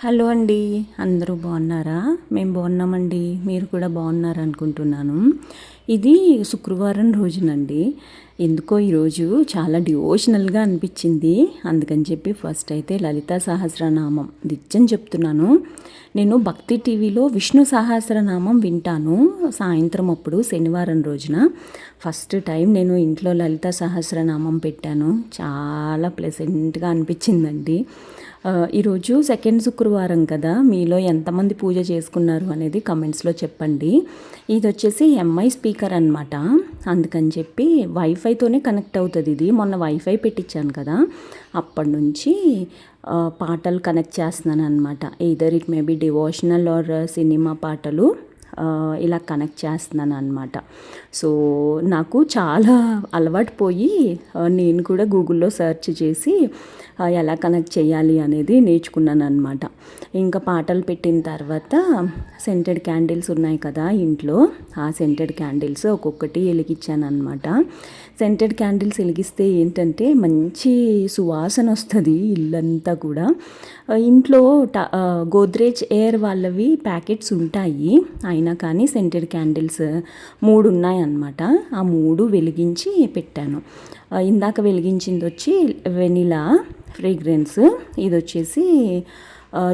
Hello అండి అందరూ బాగున్నారా? మేము బాగున్నామండి మీరు కూడా బాగున్నారు అనుకుంటున్నాను. ఇది శుక్రవారం రోజునండి. ఎందుకో ఈరోజు చాలా డివోషనల్గా అనిపించింది. అందుకని చెప్పి ఫస్ట్ అయితే లలితా సహస్రనామం. నిత్యం చెప్తున్నాను నేను భక్తి టీవీలో విష్ణు సహస్రనామం వింటాను సాయంత్రం అప్పుడు శనివారం రోజున. ఫస్ట్ టైం నేను ఇంట్లో లలిత సహస్రనామం పెట్టాను. చాలా ప్లెసెంట్గా అనిపించిందండి. ఈరోజు సెకండ్ శుక్రవారం కదా మీలో ఎంతమంది పూజ చేసుకున్నారు అనేది కమెంట్స్లో చెప్పండి. ఇది వచ్చేసి ఎంఐ స్పీకర్ అనమాట అందుకని చెప్పి వైఫైతోనే కనెక్ట్ అవుతుంది ఇది. మొన్న వైఫై పెట్టించాను కదా అప్పటి నుంచి పాటలు కనెక్ట్ చేస్తున్నాను అనమాట either it may be devotional or cinema పాటలు. ఇలా కనెక్ట్ చేస్తున్నాను అనమాట సో నాకు చాలా అలవాటు పోయి నేను కూడా గూగుల్లో సెర్చ్ చేసి ఎలా కనెక్ట్ చేయాలి అనేది నేర్చుకున్నాను అనమాట ఇంకా పాటలు పెట్టిన తర్వాత సెంటెడ్ క్యాండిల్స్ ఉన్నాయి కదా ఇంట్లో ఆ సెంటెడ్ క్యాండిల్స్ ఒక్కొక్కటి వెలిగించాను అనమాట సెంటెడ్ క్యాండిల్స్ వెలిగిస్తే ఏంటంటే మంచి సువాసన వస్తుంది ఇల్లంతా కూడా. ఇంట్లో గోద్రేజ్ ఎయిర్ వాళ్ళవి ప్యాకెట్స్ ఉంటాయి. ఆయన అయినా కానీ సెంటెడ్ క్యాండిల్స్ మూడు ఉన్నాయన్నమాట ఆ మూడు వెలిగించి పెట్టాను. ఇందాక వెలిగించింది వచ్చి వెనిలా ఫ్రేగ్రెన్స్ ఇది వచ్చేసి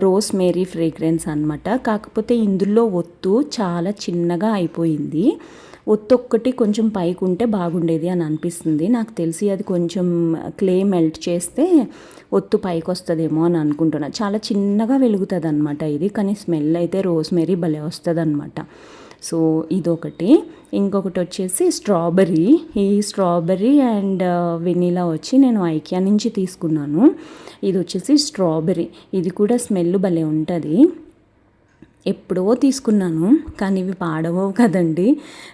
రోస్ మేరీ ఫ్రేగ్రెన్స్ అనమాట కాకపోతే ఇందులో ఒత్తు చాలా చిన్నగా అయిపోయింది. ఒత్తొక్కటి కొంచెం పైకి ఉంటే బాగుండేది అని అనిపిస్తుంది. నాకు తెలిసి అది కొంచెం క్లే మెల్ట్ చేస్తే ఒత్తు పైకి వస్తుందేమో అని అనుకుంటున్నా. చాలా చిన్నగా వెలుగుతుంది అనమాట ఇది కానీ స్మెల్ అయితే రోస్ భలే వస్తుంది అనమాట సో ఇదొకటి. ఇంకొకటి వచ్చేసి స్ట్రాబెర్రీ. ఈ స్ట్రాబెర్రీ అండ్ వెనీలా వచ్చి నేను ఐకియా నుంచి తీసుకున్నాను. ఇది వచ్చేసి స్ట్రాబెర్రీ. ఇది కూడా స్మెల్ భలే ఉంటుంది. ఎప్పుడో తీసుకున్నాను కానీ ఇవి పాడవవు కదండి.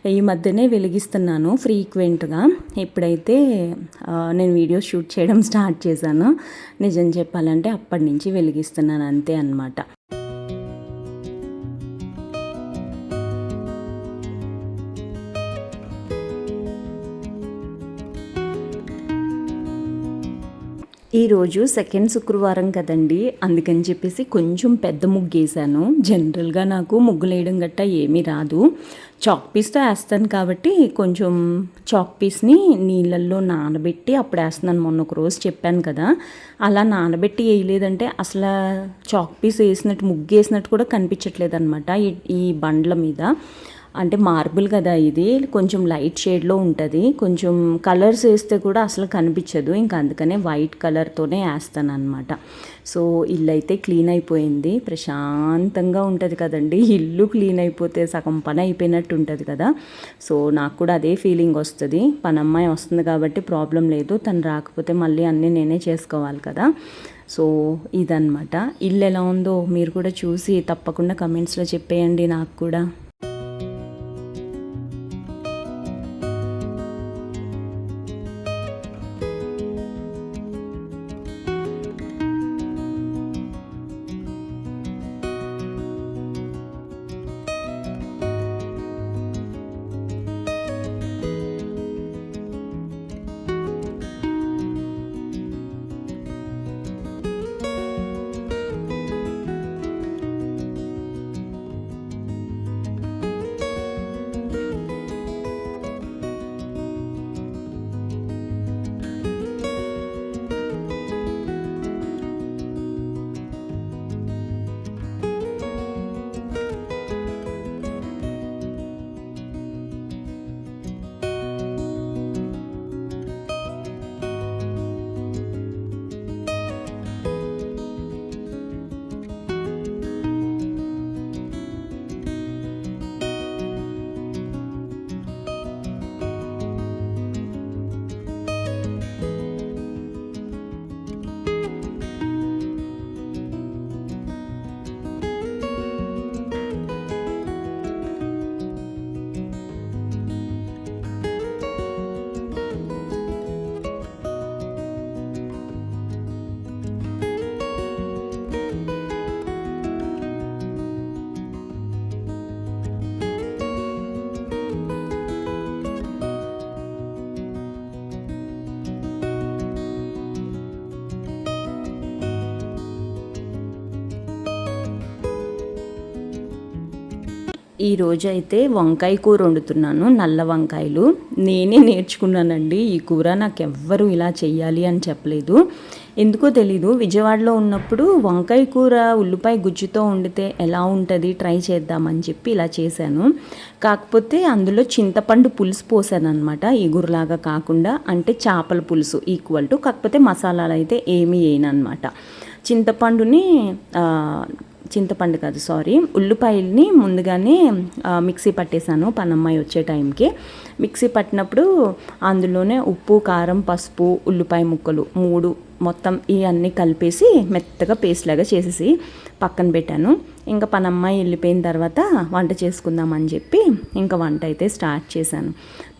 ఈ మధ్యనే వెలిగిస్తున్నాను ఫ్రీక్వెంట్గా. ఎప్పుడైతే నేను వీడియో షూట్ చేయడం స్టార్ట్ చేశానో నిజం చెప్పాలంటే అప్పటి నుంచి వెలిగిస్తున్నాను అంతే అనమాట ఈరోజు సెకండ్ శుక్రవారం కదండి. అందుకని చెప్పేసి కొంచెం పెద్ద ముగ్గు వేసాను జనరల్గా నాకు ముగ్గులు వేయడం గట్టా ఏమీ రాదు. చాక్ పీస్తో వేస్తాను కాబట్టి కొంచెం చాక్ పీస్ని నీళ్ళల్లో నానబెట్టి అప్పుడు వేస్తున్నాను. మొన్న ఒక రోజు చెప్పాను కదా. అలా నానబెట్టి వేయలేదంటే అసలు చాక్ పీస్ వేసినట్టు ముగ్గు వేసినట్టు కూడా కనిపించట్లేదు అనమాట ఈ బండ్ల మీద. అంటే మార్బుల్ కదా ఇది. కొంచెం లైట్ షేడ్లో ఉంటుంది. కొంచెం కలర్స్ వేస్తే కూడా అసలు కనిపించదు. ఇంకా అందుకనే వైట్ కలర్తోనే వేస్తాను అనమాట సో ఇల్లు అయితే క్లీన్ అయిపోయింది. ప్రశాంతంగా ఉంటుంది కదండి. ఇల్లు క్లీన్ అయిపోతే సగం పని అయిపోయినట్టు ఉంటుంది కదా. సో నాకు కూడా అదే ఫీలింగ్ వస్తుంది. పని అమ్మాయి వస్తుంది కాబట్టి ప్రాబ్లం లేదు. తను రాకపోతే మళ్ళీ అన్నీ నేనే చేసుకోవాలి కదా. సో ఇదనమాట ఇల్లు ఎలా ఉందో మీరు కూడా చూసి తప్పకుండా కమెంట్స్లో చెప్పేయండి నాకు కూడా. ఈరోజు అయితే వంకాయ కూర వండుతున్నాను నల్ల వంకాయలు. నేనే నేర్చుకున్నానండి ఈ కూర నాకు ఎవ్వరు ఇలా చేయాలి అని చెప్పలేదు. ఎందుకో తెలీదు విజయవాడలో ఉన్నప్పుడు వంకాయ కూర ఉల్లిపాయ గుజ్జుతో వండితే ఎలా ఉంటుంది ట్రై చేద్దామని చెప్పి ఇలా చేశాను. కాకపోతే అందులో చింతపండు పులుసు పోసాను అనమాట ఈగురులాగా కాకుండా అంటే చేపల పులుసు ఈక్వల్ టు కాకపోతే మసాలాలు అయితే ఏమీ వేయనమాట చింతపండుని చింతపండు కాదు సారీ ఉల్లిపాయల్ని ముందుగానే మిక్సీ పట్టేశాను పనమ్మాయి వచ్చే టైంకి. మిక్సీ పట్టినప్పుడు అందులోనే ఉప్పు కారం పసుపు ఉల్లిపాయ ముక్కలు మూడు మొత్తం ఇవన్నీ కలిపేసి మెత్తగా పేస్ట్ లాగా చేసేసి పక్కన పెట్టాను. ఇంకా పనమ్మాయి వెళ్ళిపోయిన తర్వాత వంట చేసుకుందామని చెప్పి ఇంకా వంట అయితే స్టార్ట్ చేశాను.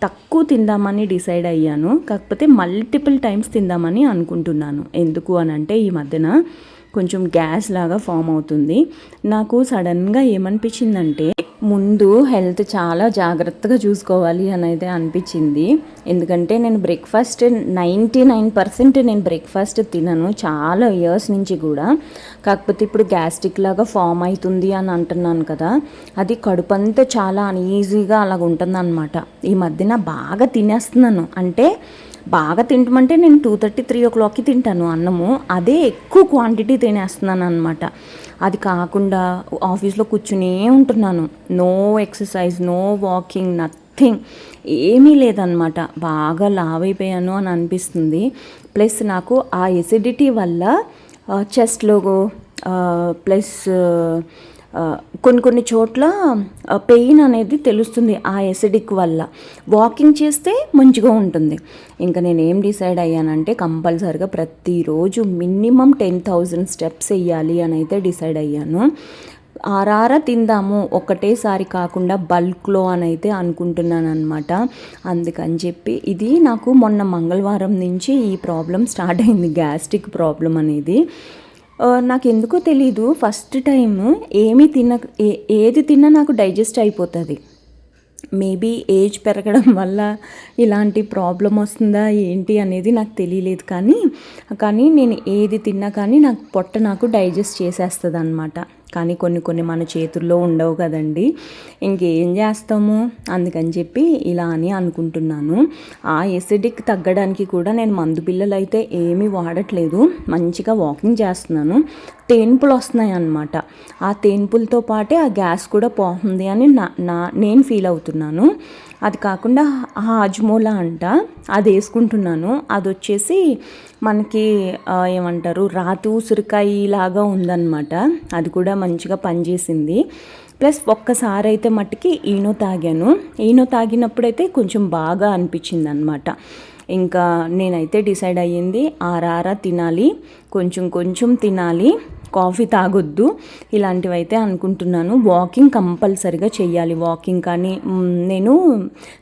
తక్కువ తిందామని డిసైడ్ అయ్యాను కాకపోతే మల్టిపుల్ టైమ్స్ తిందామని అనుకుంటున్నాను. ఎందుకు అని అంటే ఈ మధ్యన కొంచెం గ్యాస్ లాగా ఫామ్ అవుతుంది. నాకు సడన్గా ఏమనిపించిందంటే ముందు హెల్త్ చాలా జాగ్రత్తగా చూసుకోవాలి అని అయితే అనిపించింది. ఎందుకంటే నేను బ్రేక్ఫాస్ట్ నైంటీ నైన్ పర్సెంట్ నేను బ్రేక్ఫాస్ట్ తినను చాలా ఇయర్స్ నుంచి కూడా. కాకపోతే ఇప్పుడు గ్యాస్ట్రిక్ లాగా ఫామ్ అవుతుంది అని అంటున్నాను కదా అది కడుపంతా చాలా అన్ఈజీగా అలాగ ఉంటుందన్నమాట ఈ మధ్యన బాగా తినేస్తున్నాను. అంటే బాగా తింటమంటే నేను టూ థర్టీ త్రీ ఓ క్లాక్కి తింటాను అన్నము. అదే ఎక్కువ క్వాంటిటీ తినేస్తున్నాను అనమాట అది కాకుండా ఆఫీస్లో కూర్చునే ఉంటున్నాను. No exercise no walking nothing. ఏమీ లేదనమాట బాగా లావ్ అయిపోయాను అని అనిపిస్తుంది. ప్లస్ నాకు ఆ ఎసిడిటీ వల్ల చెస్ట్లో ప్లస్ కొన్ని కొన్ని చోట్ల పెయిన్ అనేది తెలుస్తుంది ఆ ఎసిడిక్ వల్ల. వాకింగ్ చేస్తే మంచిగా ఉంటుంది. ఇంకా నేను ఏం డిసైడ్ అయ్యానంటే కంపల్సరిగా ప్రతిరోజు మినిమం టెన్ థౌజండ్ స్టెప్స్ వేయాలి అని అయితే డిసైడ్ అయ్యాను. ఆరారా తిందాము ఒకటేసారి కాకుండా బల్క్లో అని అయితే అనుకుంటున్నాను అనమాట అందుకని చెప్పి ఇది నాకు మొన్న మంగళవారం నుంచి ఈ ప్రాబ్లం స్టార్ట్ అయింది గ్యాస్ట్రిక్ ప్రాబ్లం అనేది. నాకు ఎందుకో తెలీదు. ఫస్ట్ టైం ఏమి తిన్న ఏది తిన్నా నాకు డైజెస్ట్ అయిపోతుంది. మేబీ ఏజ్ పెరగడం వల్ల ఇలాంటి ప్రాబ్లం వస్తుందా ఏంటి అనేది నాకు తెలియలేదు కానీ కానీ నేను ఏది తిన్నా కానీ నాకు పొట్ట నాకు డైజెస్ట్ చేసేస్తుంది అనమాట కానీ కొన్ని కొన్ని మన చేతుల్లో ఉండవు కదండి. ఇంకేం చేస్తాము? అందుకని చెప్పి ఇలా అని అనుకుంటున్నాను. ఆ ఎసిడిక్ తగ్గడానికి కూడా నేను మందు పిల్లలు అయితే ఏమీ వాడట్లేదు. మంచిగా వాకింగ్ చేస్తున్నాను. తేన్పులు వస్తున్నాయి అన్నమాట. ఆ తేన్పులతో పాటే ఆ గ్యాస్ కూడా పోతుంది అని నా నా నేను ఫీల్ అవుతున్నాను. అది కాకుండా హాజ్మోలా అంట అది వేసుకుంటున్నాను. అది వచ్చేసి మనకి ఏమంటారు రాతి ఉసిరికాయ లాగా ఉందన్నమాట. అది కూడా మంచిగా పనిచేసింది. ప్లస్ ఒక్కసారి అయితే మట్టుకి ఈనో తాగాను. ఈనో తాగినప్పుడైతే కొంచెం బాగా అనిపించింది అనమాట ఇంకా నేనైతే డిసైడ్ అయ్యింది ఆరారా తినాలి కొంచెం కొంచెం తినాలి కాఫీ తాగొద్దు. ఇలాంటివైతే అనుకుంటున్నాను. వాకింగ్ కంపల్సరిగా చేయాలి వాకింగ్ కానీ నేను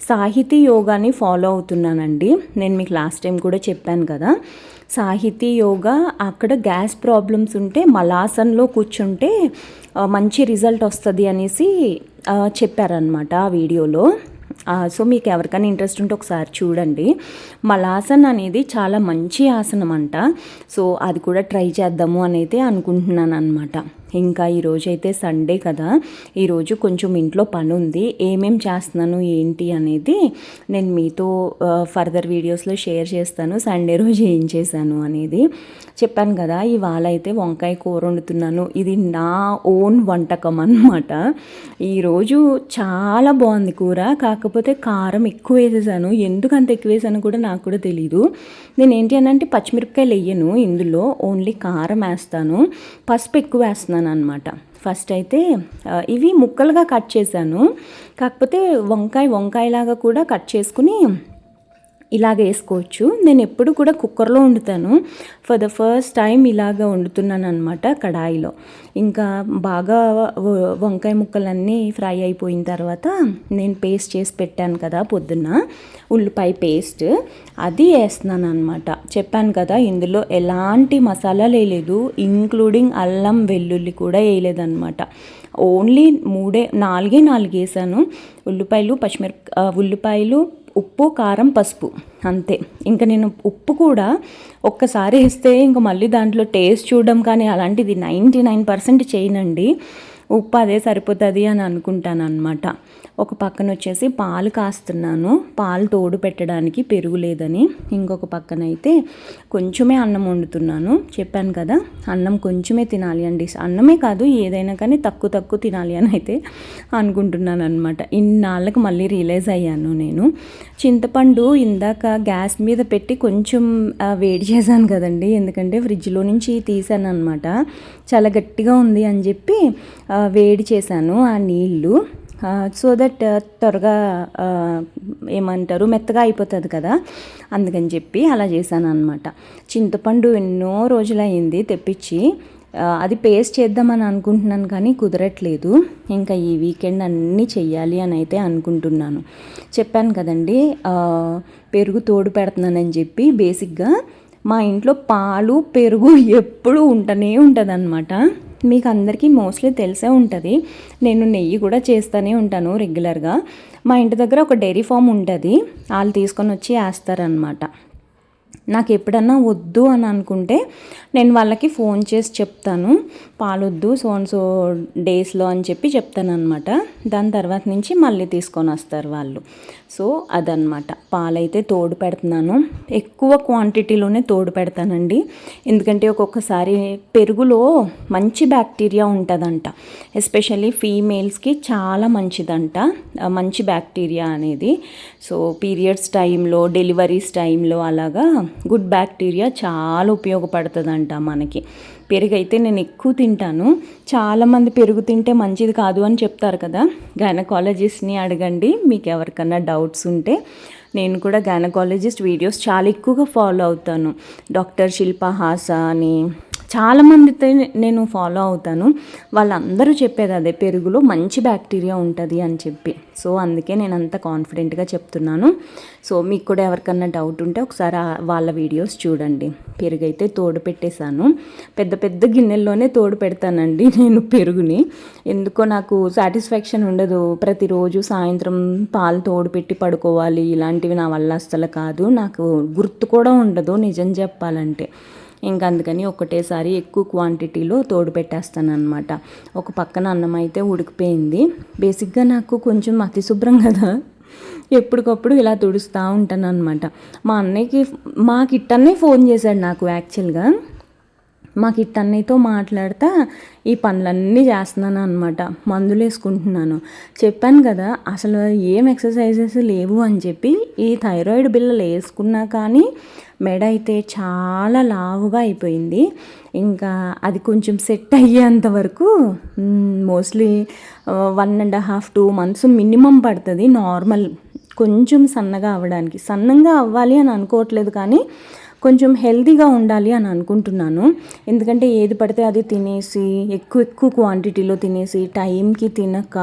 సాహితీ యోగాని ఫాలో అవుతున్నానండి. నేను మీకు లాస్ట్ టైం కూడా చెప్పాను కదా. సాహితీ యోగా అక్కడ గ్యాస్ ప్రాబ్లమ్స్ ఉంటే మలాసన్లో కూర్చుంటే మంచి రిజల్ట్ వస్తుంది అనేసి చెప్పారనమాట ఆ వీడియోలో. సో మీకు ఎవరికైనా ఇంట్రెస్ట్ ఉంటే ఒకసారి చూడండి. మలాసన్ అనేది చాలా మంచి ఆసనం అంట సో అది కూడా ట్రై చేద్దాము అని అయితే అనుకుంటున్నాను అనమాట ఇంకా ఈరోజు అయితే సండే కదా. ఈరోజు కొంచెం ఇంట్లో పని ఉంది ఏమేం చేస్తున్నాను ఏంటి అనేది నేను మీతో ఫర్దర్ వీడియోస్లో షేర్ చేస్తాను. సండే రోజు ఏం చేశాను అనేది చెప్పాను కదా. ఇవాళ అయితే వంకాయ కూర వండుతున్నాను. ఇది నా ఓన్ వంటకం అనమాట ఈరోజు చాలా బాగుంది కూర. కాకపోతే కారం ఎక్కువ వేసేసాను. ఎందుకు అంత ఎక్కువ వేసాను కూడా నాకు కూడా తెలీదు. నేను ఏంటి అని అంటే పచ్చిమిరపకాయలు వేయను ఇందులో. ఓన్లీ కారం వేస్తాను. పసుపు ఎక్కువ వేస్తున్నాను. అనమాట ఫస్ట్ అయితే ఇవి ముక్కలుగా కట్ చేశాను. కాకపోతే వంకాయ వంకాయలాగా కూడా కట్ చేసుకుని ఇలాగ వేసుకోవచ్చు. నేను ఎప్పుడు కూడా కుక్కర్లో వండుతాను. ఫర్ ద ఫస్ట్ టైం ఇలాగ వండుతున్నాను అనమాట కడాయిలో. ఇంకా బాగా వంకాయ ముక్కలన్నీ ఫ్రై అయిపోయిన తర్వాత నేను పేస్ట్ చేసి పెట్టాను కదా పొద్దున్న. ఉల్లిపాయ పేస్ట్. అది వేస్తున్నాను అనమాట చెప్పాను కదా ఇందులో ఎలాంటి మసాలా వేయలేదు ఇంక్లూడింగ్ అల్లం వెల్లుల్లి కూడా వేయలేదన్నమాట. ఓన్లీ మూడే నాలుగే నాలుగు వేసాను. ఉల్లిపాయలు పచ్చిమిరప ఉల్లిపాయలు ఉప్పు కారం పసుపు. అంతే. ఇంకా నేను ఉప్పు కూడా ఒక్కసారి వేస్తే ఇంకా మళ్ళీ దాంట్లో టేస్ట్ చూడడం కానీ అలాంటిది నైంటీ నైన్ పర్సెంట్ చేయనండి. ఉప్పు అదే సరిపోతుంది అని అనుకుంటాను అనమాట ఒక పక్కన వచ్చేసి పాలు కాస్తున్నాను. పాలు తోడు పెట్టడానికి పెరుగు లేదని. ఇంకొక పక్కన అయితే కొంచెమే అన్నం వండుతున్నాను. చెప్పాను కదా అన్నం కొంచెమే తినాలి అండి. అన్నమే కాదు ఏదైనా కానీ తక్కువ తక్కువ తినాలి అని అయితే అనుకుంటున్నాను అనమాట ఇన్నాళ్ళకి మళ్ళీ రియలైజ్ అయ్యాను నేను. చింతపండు ఇందాక గ్యాస్ మీద పెట్టి కొంచెం వేడి చేశాను కదండి. ఎందుకంటే ఫ్రిడ్జ్లో నుంచి తీసాను అనమాట చాలా గట్టిగా ఉంది అని చెప్పి వేడి చేశాను ఆ నీళ్ళు. సో దట్ uh, త్వరగా ఏమంటారు మెత్తగా అయిపోతుంది కదా. అందుకని చెప్పి అలా చేశాను అనమాట చింతపండు ఎన్నో రోజులైంది తెప్పించి. అది పేస్ట్ చేద్దామని అనుకుంటున్నాను కానీ కుదరట్లేదు. ఇంకా ఈ వీకెండ్ అన్నీ చెయ్యాలి అని అయితే అనుకుంటున్నాను. చెప్పాను కదండి పెరుగు తోడు పెడుతున్నానని చెప్పి బేసిక్గా మా ఇంట్లో పాలు పెరుగు ఎప్పుడూ ఉంటూనే ఉంటుంది అనమాట మీకు అందరికీ మోస్ట్లీ తెలిసే ఉంటుంది. నేను నెయ్యి కూడా చేస్తూనే ఉంటాను రెగ్యులర్గా. మా ఇంటి దగ్గర ఒక డైరీ ఫామ్ ఉంటుంది. వాళ్ళు తీసుకొని వచ్చి వేస్తారనమాట నాకు ఎప్పుడన్నా వద్దు అని అనుకుంటే నేను వాళ్ళకి ఫోన్ చేసి చెప్తాను. పాలొద్దు సో సో డేస్లో అని చెప్పి చెప్తాను అనమాట దాని తర్వాత నుంచి మళ్ళీ తీసుకొని వస్తారు వాళ్ళు. సో అదనమాట పాలైతే తోడు పెడుతున్నాను. ఎక్కువ క్వాంటిటీలోనే తోడు పెడతానండి. ఎందుకంటే ఒక్కొక్కసారి పెరుగులో మంచి బ్యాక్టీరియా ఉంటుందంట. ఎస్పెషల్లీ ఫీమేల్స్కి చాలా మంచిదంట మంచి బ్యాక్టీరియా అనేది. సో పీరియడ్స్ టైంలో డెలివరీస్ టైంలో అలాగా గుడ్ బ్యాక్టీరియా చాలా ఉపయోగపడుతుందంట మనకి. పెరుగు అయితే నేను ఎక్కువ తింటాను. చాలామంది పెరుగు తింటే మంచిది కాదు అని చెప్తారు కదా. గైనకాలజిస్ట్ని అడగండి. మీకు ఎవరికన్నా డౌట్స్ ఉంటే నేను కూడా గైనకాలజిస్ట్ వీడియోస్ చాలా ఎక్కువగా ఫాలో అవుతాను. డాక్టర్ శిల్ప హాసా అని చాలామందితో నేను ఫాలో అవుతాను. వాళ్ళందరూ చెప్పేది అదే పెరుగులో మంచి బ్యాక్టీరియా ఉంటుంది అని చెప్పి. సో అందుకే నేను అంత కాన్ఫిడెంట్గా చెప్తున్నాను. సో మీకు కూడా ఎవరికన్నా డౌట్ ఉంటే ఒకసారి వాళ్ళ వీడియోస్ చూడండి. పెరుగు అయితే తోడు పెట్టేశాను. పెద్ద పెద్ద గిన్నెల్లోనే తోడు పెడతానండి నేను పెరుగుని. ఎందుకో నాకు సాటిస్ఫాక్షన్ ఉండదు. ప్రతిరోజు సాయంత్రం పాలు తోడు పెట్టి పడుకోవాలి. ఇలాంటివి నా వల్ల అస్సలు కాదు. నాకు గుర్తు కూడా ఉండదు నిజం చెప్పాలంటే. ఇంకా అందుకని ఒకటేసారి ఎక్కువ క్వాంటిటీలో తోడు పెట్టేస్తాను అనమాట ఒక పక్కన అన్నం అయితే ఉడికిపోయింది. బేసిక్గా నాకు కొంచెం అతి శుభ్రం కదా. ఎప్పటికప్పుడు ఇలా తుడుస్తూ ఉంటాను అనమాట మా అన్నయ్యకి మా కిట్టన్నే ఫోన్ చేశాడు నాకు యాక్చువల్గా. మా కిట్టన్నయ్యతో మాట్లాడుతా ఈ పనులన్నీ చేస్తున్నాను అనమాట మందులు వేసుకుంటున్నాను. చెప్పాను కదా అసలు ఏం ఎక్సర్సైజెస్ లేవు అని చెప్పి ఈ థైరాయిడ్ బిల్లలు వేసుకున్నా కానీ మెడ అయితే చాలా లావుగా అయిపోయింది. ఇంకా అది కొంచెం సెట్ అయ్యేంత వరకు mostly one and half two months minimum పడుతుంది నార్మల్ కొంచెం సన్నగా అవ్వడానికి. సన్నంగా అవ్వాలి అని అనుకోవట్లేదు కానీ కొంచెం హెల్దీగా ఉండాలి అని అనుకుంటున్నాను. ఎందుకంటే ఏది పడితే అది తినేసి ఎక్కువ ఎక్కువ క్వాంటిటీలో తినేసి టైంకి తినక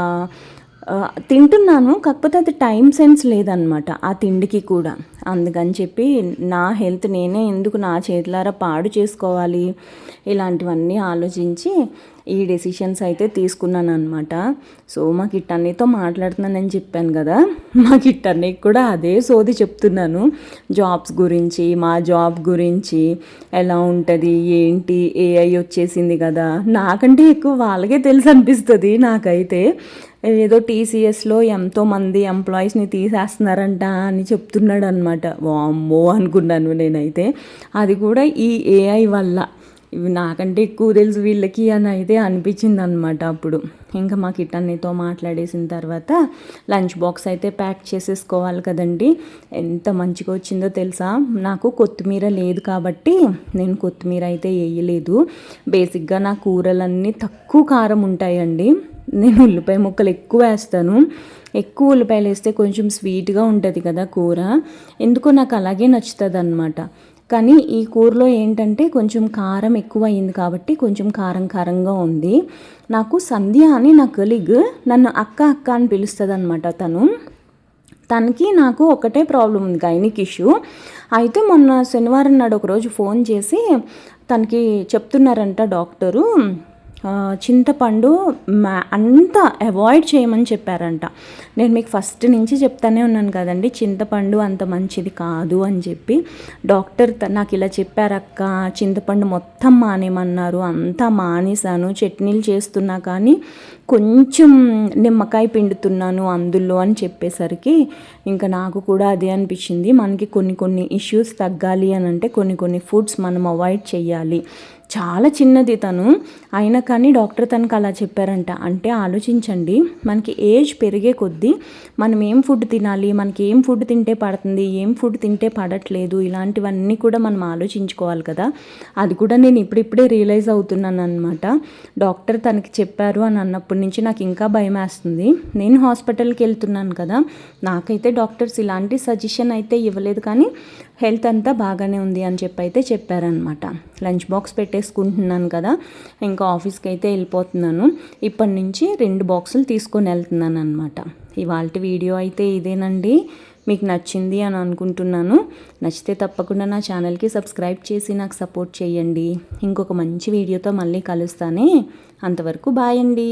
తింటున్నాను కాకపోతే అది టైం సెన్స్ లేదనమాట ఆ తిండికి కూడా. అందుకని చెప్పి నా హెల్త్ నేనే ఎందుకు నా చేతులారా పాడు చేసుకోవాలి ఇలాంటివన్నీ ఆలోచించి ఈ డెసిషన్స్ అయితే తీసుకున్నాను అనమాట సో మా కిట్టన్నీతో మాట్లాడుతున్నానని చెప్పాను కదా మా కిట్టన్నీకి కూడా అదే సోది చెప్తున్నాను. జాబ్స్ గురించి మా జాబ్ గురించి ఎలా ఉంటుంది ఏంటి ఏఐ వచ్చేసింది కదా నాకంటే ఎక్కువ వాళ్ళకే తెలుసు అనిపిస్తుంది నాకైతే. ఏదో టీసీఎస్లో ఎంతోమంది ఎంప్లాయీస్ని తీసేస్తున్నారంట అని చెప్తున్నాడు అనమాట వామ్మో అనుకున్నాను నేనైతే. అది కూడా ఈ ఏఐ వల్ల. ఇవి నాకంటే ఎక్కువ తెలుసు వీళ్ళకి అని అయితే అనిపించింది అనమాట అప్పుడు. ఇంకా మా కిట్టన్నీతో మాట్లాడేసిన తర్వాత లంచ్ బాక్స్ అయితే ప్యాక్ చేసేసుకోవాలి కదండి. ఎంత మంచిగా వచ్చిందో తెలుసా? నాకు కొత్తిమీర లేదు కాబట్టి నేను కొత్తిమీర అయితే వేయలేదు. బేసిక్గా నా కూరలన్నీ తక్కువ కారం ఉంటాయండి. నేను ఉల్లిపాయ ముక్కలు ఎక్కువ వేస్తాను. ఎక్కువ ఉల్లిపాయలు వేస్తే కొంచెం స్వీట్గా ఉంటుంది కదా కూర. ఎందుకో నాకు అలాగే నచ్చుతుంది అనమాట కానీ ఈ కూరలో ఏంటంటే కొంచెం కారం ఎక్కువ అయింది కాబట్టి కొంచెం కారం కారంగా ఉంది. నాకు సంధ్య అని నా కలీగ్ నన్ను అక్క అక్క అని పిలుస్తుంది అనమాట తను. తనకి నాకు ఒకటే ప్రాబ్లం ఉంది గైనిక్ ఇష్యూ. అయితే మొన్న శనివారం నాడు ఒకరోజు ఫోన్ చేసి తనకి చెప్తున్నారంట డాక్టరు. చింతపండు మా అంతా అవాయిడ్ చేయమని చెప్పారంట. నేను మీకు ఫస్ట్ నుంచి చెప్తానే ఉన్నాను కదండి చింతపండు అంత మంచిది కాదు అని చెప్పి. డాక్టర్ నాకు ఇలా చెప్పారక్క చింతపండు మొత్తం మానేమన్నారు అంతా మానేశాను చట్నీలు చేస్తున్నా కానీ కొంచెం నిమ్మకాయ పిండుతున్నాను అందులో అని చెప్పేసరికి ఇంకా నాకు కూడా అదే అనిపించింది. మనకి కొన్ని కొన్ని ఇష్యూస్ తగ్గాలి అని అంటే కొన్ని కొన్ని ఫుడ్స్ మనం అవాయిడ్ చేయాలి చాలా చిన్నది తను. అయినా కానీ డాక్టర్ తనకు అలా చెప్పారంట. అంటే ఆలోచించండి మనకి ఏజ్ పెరిగే కొద్దీ మనం ఏం ఫుడ్ తినాలి మనకి ఏం ఫుడ్ తింటే పడుతుంది ఏం ఫుడ్ తింటే పడట్లేదు ఇలాంటివన్నీ కూడా మనం ఆలోచించుకోవాలి కదా. అది కూడా నేను ఇప్పుడిప్పుడే రియలైజ్ అవుతున్నాను అనమాట డాక్టర్ తనకి చెప్పారు అని అన్నప్పటి నుంచి నాకు ఇంకా భయం వేస్తుంది. నేను హాస్పిటల్కి వెళ్తున్నాను కదా. నాకైతే డాక్టర్స్ ఇలాంటి సజెషన్ అయితే ఇవ్వలేదు కానీ హెల్త్ అంతా బాగానే ఉంది అని చెప్పి అయితే చెప్పారనమాట లంచ్ బాక్స్ పెట్టేసుకుంటున్నాను కదా ఇంకా ఆఫీస్కి అయితే వెళ్ళిపోతున్నాను. ఇప్పటి నుంచి రెండు బాక్సులు తీసుకొని వెళ్తున్నాను అనమాట ఇవాళ వీడియో అయితే ఇదేనండి. మీకు నచ్చింది అని అనుకుంటున్నాను. నచ్చితే తప్పకుండా నా ఛానల్కి సబ్స్క్రైబ్ చేసి నాకు సపోర్ట్ చేయండి. ఇంకొక మంచి వీడియోతో మళ్ళీ కలుస్తానే. అంతవరకు బాయ్ అండి.